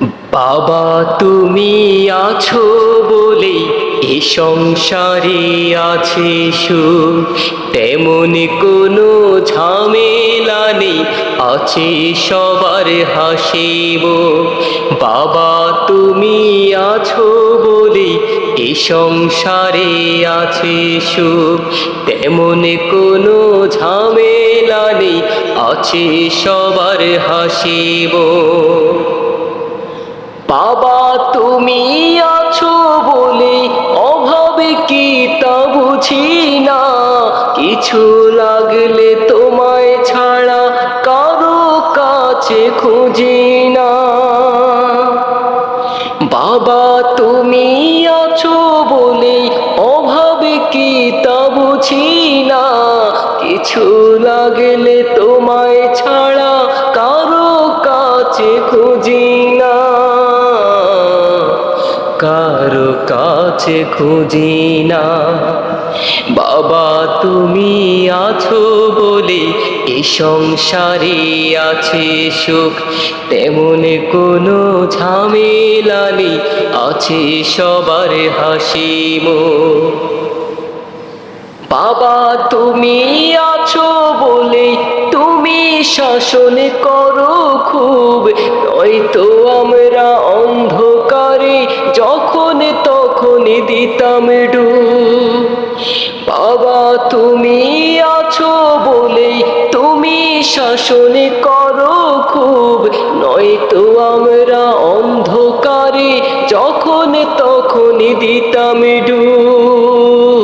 বাবা, তুমি আছো বলে এ সংসারে আছে সুখ। তেমন কোনো ঝামেলা নেই, আছে সবার হাসিব বাবা, তুমি আছো বলে এ সংসারে আছে সুখ। তেমন কোনো ঝামেলা নেই, আছে সবার হাসিব বাবা, তুমি আছো বলে অভাবে কি তা বুঝি না। কিছু লাগলে তোমায় ছাড়া কারও কাছে খুঁজি না। বাবা, তুমি আছো বলে অভাবে কি তা বুঝি না। কিছু লাগলে তোমায় কাছে খুঁজি না। বাবা, তুমি আছো বলে এ সংসারে আছে সুখ। তেমন কোনো ঝামেলা নেই, আছে সবার হাসিম বাবা, তুমি আছো বলে তুমি শাসন করো খুব। নয়তো আমরা যখন তখন দিতাম ডু বাবা, তুমি আছো বলে তুমি শাসন করো খুব। নয়তো আমরা অন্ধকারে যখন তখন দিতাম ডুব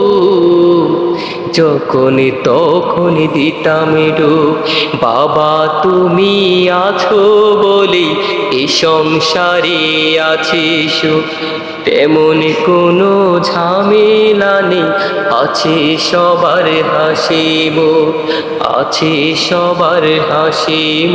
যখন তখন দিতাম ডুব বাবা, তুমি আছো বলে এ সংসারে আছে সুখ। তেমন কোনো ঝামেলা নেই, আছে সবার হাসিব আছে সবার হাসিব